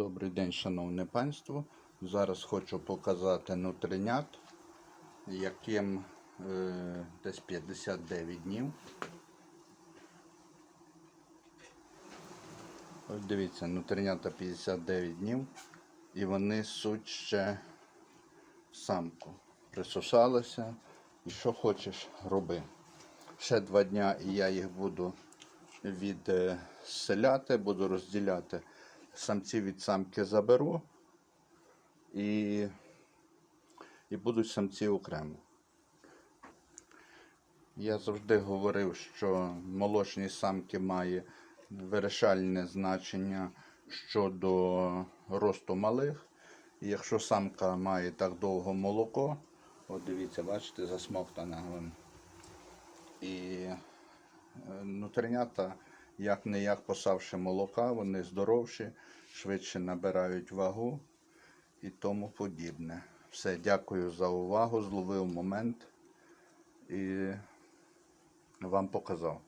Добрий день, шановне панство. Зараз хочу показати нутринят, яким е, десь 59 днів. Ось дивіться, нутринята 59 днів і вони суть ще самку. Присушалися і що хочеш роби. Ще два дня і я їх буду відселяти, буду розділяти. Самці від самки заберу і, і будуть самці окремо. Я завжди говорив, що молочні самки має вирішальне значення щодо росту малих. І якщо самка має так довго молоко, от дивіться, бачите, засмоктана. І е, нутринята, як не як посавши молока, вони здоровші, швидше набирають вагу і тому подібне. Все, дякую за увагу. Зловив момент і вам показав.